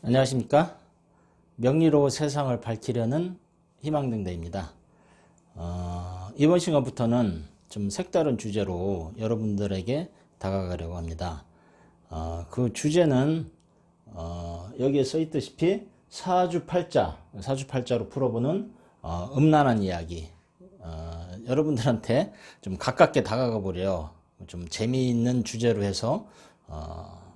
안녕하십니까? 명리로 세상을 밝히려는 희망등대입니다. 어, 이번 시간부터는 좀 색다른 주제로 여러분들에게 다가가려고 합니다. 어, 그 주제는 어, 여기에 써있듯이 사주팔자 사주팔자로 풀어보는 어, 음란한 이야기. 어, 여러분들한테 좀 가깝게 다가가 보려 좀 재미있는 주제로 해서 어,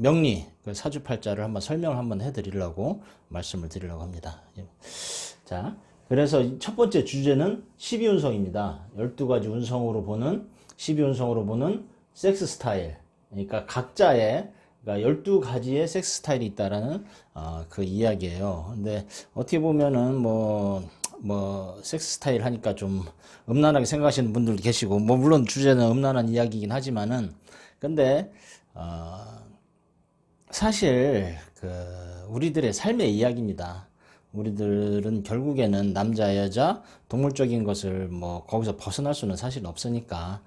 명리 그 사주팔자를 한번 설명을 한번 해드리려고 말씀을 드리려고 합니다. 예. 자, 그래서 첫 번째 주제는 12운성입니다. 12가지 운성으로 보는 12운성으로 보는 섹스 스타일. 그러니까 각자의 그러니까 12가지의 섹스 스타일이 있다라는 어, 그 이야기예요. 근데 어떻게 보면은 뭐, 뭐, 섹스 스타일 하니까 좀 음란하게 생각하시는 분들도 계시고, 뭐, 물론 주제는 음란한 이야기이긴 하지만은, 근데, 어, 사실, 그, 우리들의 삶의 이야기입니다. 우리들은 결국에는 남자, 여자, 동물적인 것을 뭐, 거기서 벗어날 수는 사실 없으니까,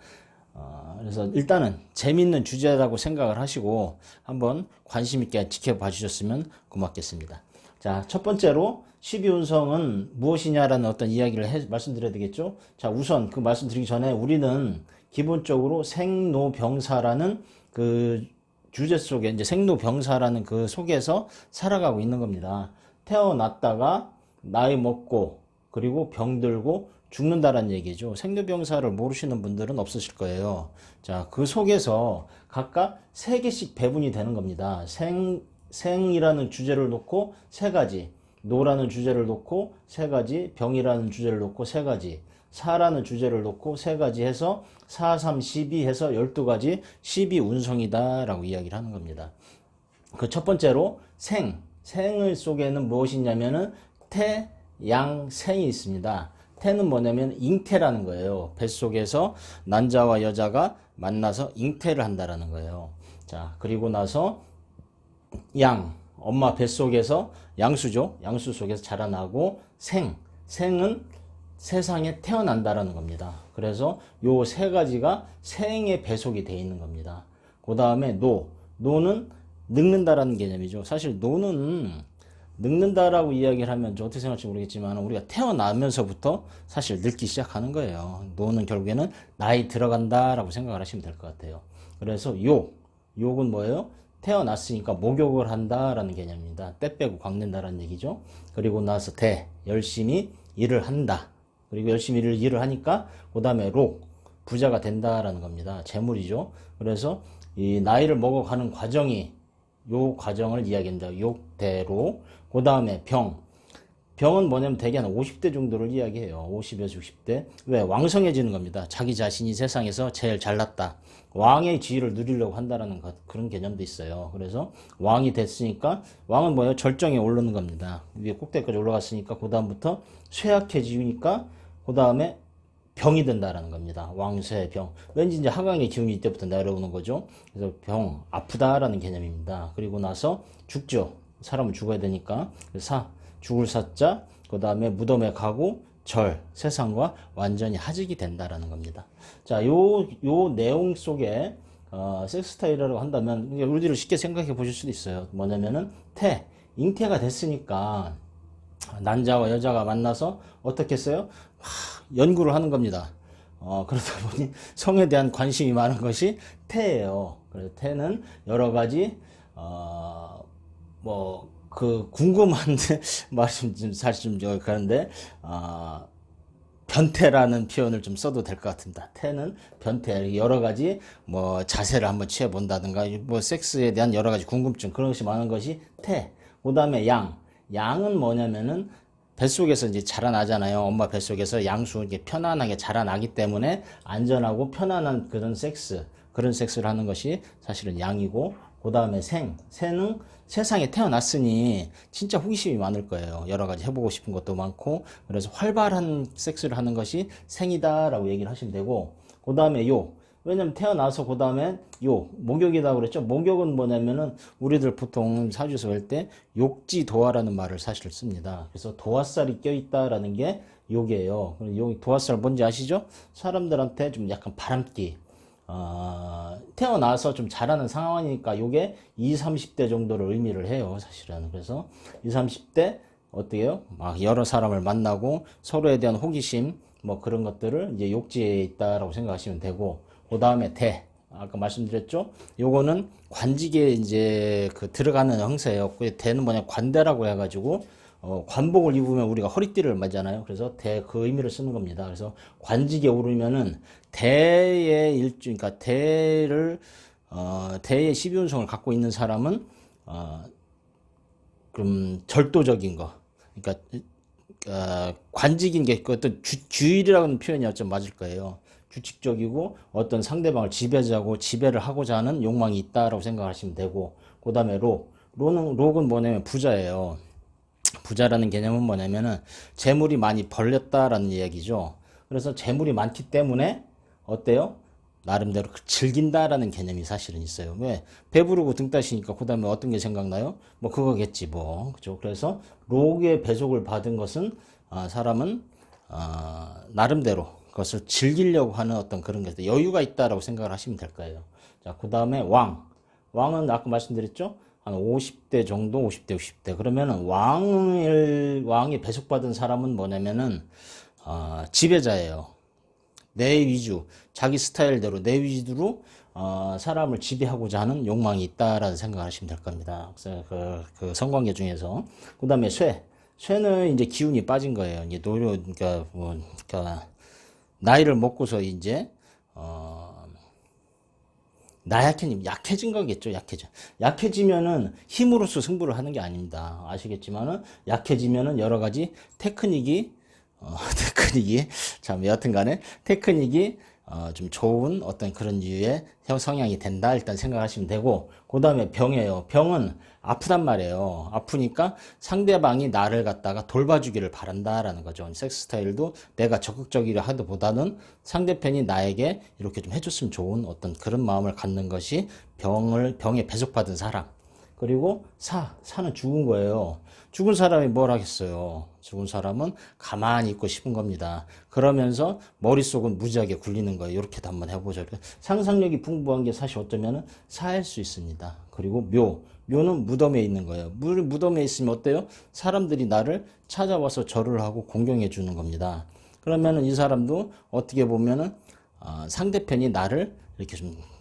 어, 그래서 일단은 재밌는 주제라고 생각을 하시고 한번 관심 있게 지켜봐 주셨으면 고맙겠습니다. 자, 첫 번째로 12운성은 무엇이냐라는 어떤 이야기를 해, 말씀드려야 되겠죠? 자, 우선 그 말씀드리기 전에 우리는 기본적으로 생로병사라는 그 주제 속에 이제 생로병사라는 그 속에서 살아가고 있는 겁니다. 태어났다가 나이 먹고 그리고 병들고 죽는다라는 얘기죠. 생로병사를 모르시는 분들은 없으실 거예요. 자, 그 속에서 각각 세 개씩 배분이 되는 겁니다. 생, 생이라는 주제를 놓고 세 가지, 노라는 주제를 놓고 세 가지, 병이라는 주제를 놓고 세 가지, 사라는 주제를 놓고 세 가지 해서 4, 3, 12 해서 12가지 12 운성이다 라고 이야기를 하는 겁니다. 그 첫 번째로 생, 생을 속에는 무엇이 있냐면은 태, 양, 생이 있습니다. 태는 뭐냐면 잉태라는 거예요. 뱃속에서 남자와 여자가 만나서 잉태를 한다라는 거예요. 자, 그리고 나서 양, 엄마 뱃속에서 양수죠. 양수 속에서 자라나고 생, 생은 세상에 태어난다라는 겁니다. 그래서 요 세 가지가 생의 배속이 되어 있는 겁니다. 그 다음에 노, 노는 늙는다라는 개념이죠. 사실 노는 늙는다라고 이야기를 하면 좀 어떻게 생각할지 모르겠지만 우리가 태어나면서부터 사실 늙기 시작하는 거예요. 노는 결국에는 나이 들어간다라고 생각을 하시면 될 것 같아요. 그래서 욕, 욕은 뭐예요? 태어났으니까 목욕을 한다라는 개념입니다. 때 빼고 곽는다라는 얘기죠. 그리고 나서 대, 열심히 일을 한다. 그리고 열심히 일을, 일을 하니까 그 다음에 록, 부자가 된다라는 겁니다. 재물이죠. 그래서 이 나이를 먹어가는 과정이 요 과정을 이야기한다. 욕대로. 그 다음에 병. 병은 뭐냐면 대개 한 50대 정도를 이야기해요. 50에서 60대. 왜? 왕성해지는 겁니다. 자기 자신이 세상에서 제일 잘났다. 왕의 지위를 누리려고 한다라는 것, 그런 개념도 있어요. 그래서 왕이 됐으니까 왕은 뭐예요? 절정에 오르는 겁니다. 위에 꼭대기까지 올라갔으니까 그 다음부터 쇠약해지니까 그 다음에 병이 된다라는 겁니다. 왕쇠 병. 왠지 이제 하강의 기운이 이때부터 내려오는 거죠. 그래서 병, 아프다라는 개념입니다. 그리고 나서 죽죠. 사람은 죽어야 되니까. 사, 죽을 사자, 그 다음에 무덤에 가고 절, 세상과 완전히 하직이 된다라는 겁니다. 자, 요, 요 내용 속에 어, 섹스 스타일이라고 한다면 우리들을 쉽게 생각해 보실 수도 있어요. 뭐냐면은 태, 잉태가 됐으니까 남자와 여자가 만나서 어떻게 했어요? 하, 연구를 하는 겁니다. 어, 그러다 보니 성에 대한 관심이 많은 것이 태예요. 그래서 태는 여러 가지 어, 뭐 그 궁금한데 말씀 좀 사실 좀 그런데 어, 변태라는 표현을 좀 써도 될 것 같습니다. 태는 변태 여러 가지 뭐 자세를 한번 취해 본다든가 뭐 섹스에 대한 여러 가지 궁금증 그런 것이 많은 것이 태. 그다음에 양. 양은 뭐냐면은 뱃속에서 이제 자라나잖아요. 엄마 뱃속에서 양수 이게 편안하게 자라나기 때문에 안전하고 편안한 그런 섹스, 그런 섹스를 하는 것이 사실은 양이고, 그 다음에 생. 생은 세상에 태어났으니 진짜 호기심이 많을 거예요. 여러 가지 해보고 싶은 것도 많고, 그래서 활발한 섹스를 하는 것이 생이다라고 얘기를 하시면 되고, 그 다음에 요. 왜냐면 태어나서 그 다음에 요 목욕이라고 그랬죠. 목욕은 뭐냐면은 우리들 보통 사주에서 할 때 욕지 도화라는 말을 사실 씁니다. 그래서 도화살이 껴있다라는 게 욕이에요. 요 도화살 뭔지 아시죠? 사람들한테 좀 약간 바람기 어, 태어나서 좀 자라는 상황이니까 요게 20, 30대 정도를 의미를 해요, 사실은. 그래서 20, 30대 어때요? 막 여러 사람을 만나고 서로에 대한 호기심 뭐 그런 것들을 이제 욕지에 있다라고 생각하시면 되고 그 다음에 대 아까 말씀드렸죠? 요거는 관직에 이제 그 들어가는. 그 대는 뭐냐 관대라고 해가지고 어, 관복을 입으면 우리가 허리띠를 맞잖아요. 그래서 대 그 의미를 쓰는 겁니다. 그래서 관직에 오르면은 대의 일주, 그러니까 대를 어, 대의 12운성을 갖고 있는 사람은 어, 그럼 절도적인 거, 그러니까 어, 관직인 게 그것도 주, 주일이라는 표현이 좀 맞을 거예요. 규칙적이고 어떤 상대방을 지배자고 지배를 하고자 하는 욕망이 있다라고 생각하시면 되고 그 다음에 로 로는 록은 뭐냐면 부자예요. 부자라는 개념은 뭐냐면은 재물이 많이 벌렸다라는 이야기죠. 그래서 재물이 많기 때문에 어때요? 나름대로 그 즐긴다라는 개념이 사실은 있어요. 왜? 배부르고 등 따시니까 그 다음에 어떤 게 생각나요? 뭐 그거겠지 뭐. 그죠? 그래서 록의 배속을 받은 것은 아, 사람은 아, 나름대로 그 것을 즐기려고 하는 어떤 그런 게 여유가 있다라고 생각을 하시면 될 거예요. 자, 그 다음에 왕. 왕은 아까 말씀드렸죠? 한 50대 정도, 50대, 60대. 그러면은 왕을, 왕이 배속받은 사람은 뭐냐면은, 어, 지배자예요. 내 위주, 자기 스타일대로 내 위주로 어, 사람을 지배하고자 하는 욕망이 있다라는 생각을 하시면 될 겁니다. 그래서 그, 그 성관계 중에서 그 다음에 쇠, 쇠는 이제 기운이 빠진 거예요. 이제 노력, 그러니까 뭐, 그러니까 나이를 먹고서 이제 어, 나약해님 약해진 거겠죠 약해져. 약해지면은 힘으로써 승부를 하는 게 아닙니다. 아시겠지만은 약해지면은 여러 가지 테크닉이 어, 테크닉이 참 여하튼간에 테크닉이 어, 좀 좋은 어떤 그런 형 성향이 된다 일단 생각하시면 되고 그 다음에 병이에요. 병은 아프단 말이에요. 아프니까 상대방이 나를 갖다가 돌봐주기를 바란다라는 거죠. 섹스 스타일도 내가 적극적이라 하기보다는 상대편이 나에게 이렇게 좀 해줬으면 좋은 어떤 그런 마음을 갖는 것이 병을 병에 배속받은 사람 그리고 사, 사는 죽은 거예요. 죽은 사람이 뭘 하겠어요. 죽은 사람은 가만히 있고 싶은 겁니다. 그러면서 머릿속은 무지하게 굴리는 거예요. 이렇게도 한번 해보죠. 상상력이 풍부한 게 사실 어쩌면 사일 수 있습니다. 그리고 묘. 묘는 무덤에 있는 거예요. 물, 무덤에 있으면 어때요? 사람들이 나를 찾아와서 절을 하고 공경해 주는 겁니다. 그러면은 이 사람도 어떻게 보면은 어, 상대편이 나를 이렇게 좀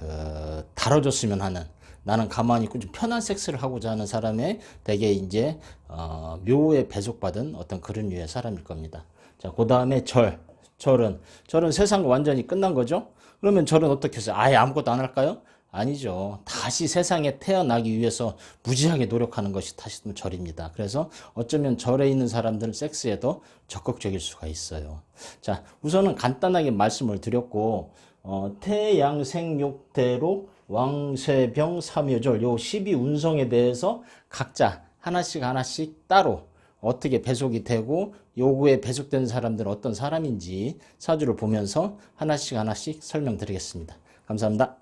그 다뤄줬으면 하는 나는 가만히 있고 좀 편한 섹스를 하고자 하는 사람의 되게 이제 어, 묘에 배속받은 어떤 그런 류의 사람일 겁니다. 자, 그 다음에 절. 절은 절은 세상과 완전히 끝난 거죠. 그러면 절은 어떻게 해서 아예 아무것도 안 할까요? 아니죠. 다시 세상에 태어나기 위해서 무지하게 노력하는 것이 다시 또 절입니다. 그래서 어쩌면 절에 있는 사람들은 섹스에도 적극적일 수가 있어요. 자, 우선은 간단하게 말씀을 드렸고, 어, 태양생육대로 왕쇠병 삼요절 요 12운성에 대해서 각자 하나씩 하나씩 따로 어떻게 배속이 되고 요구에 배속된 사람들은 어떤 사람인지 사주를 보면서 하나씩 하나씩 설명드리겠습니다. 감사합니다.